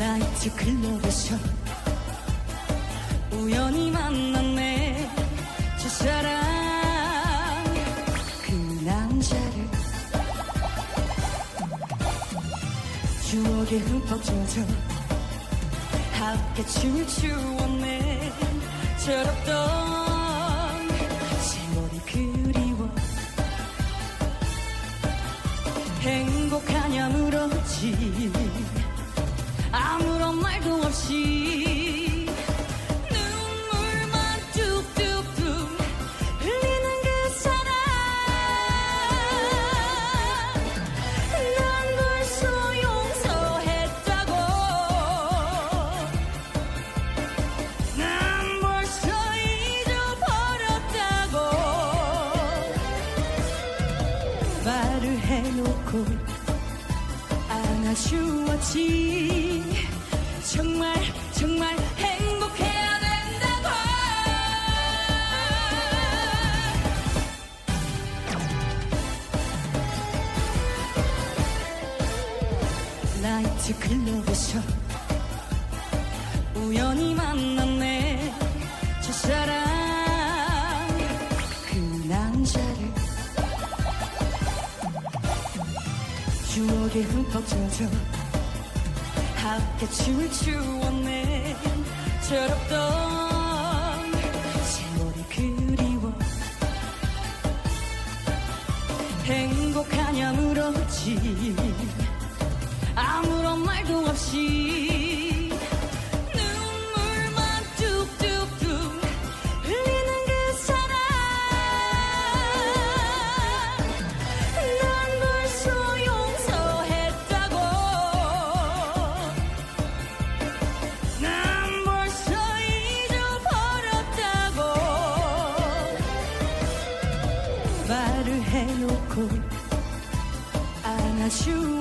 나이트 클럽에서 우연히 만났네 저 사람. 그 남자를. 추억에 흠뻑 젖어 함께 춤을 추었네 철없던 세월이 그리워. 행복하냐 물었지 아무런 말도 없이 눈물만 뚝뚝뚝 흘리는 그 사람 난 벌써 용서했다고. 난 벌써 잊어버렸다고. 말을 해놓고 안아주었지. 정말 정말 행복해야 된다고. 나이트 클럽에서 우연히 만났네. 저 사람 추억에 흠뻑 젖어 함께 춤을 추었네. 철없던 세월이 그리워. 행복하냐 물었지. 아무런 말도 없이 말을 해놓고 안아주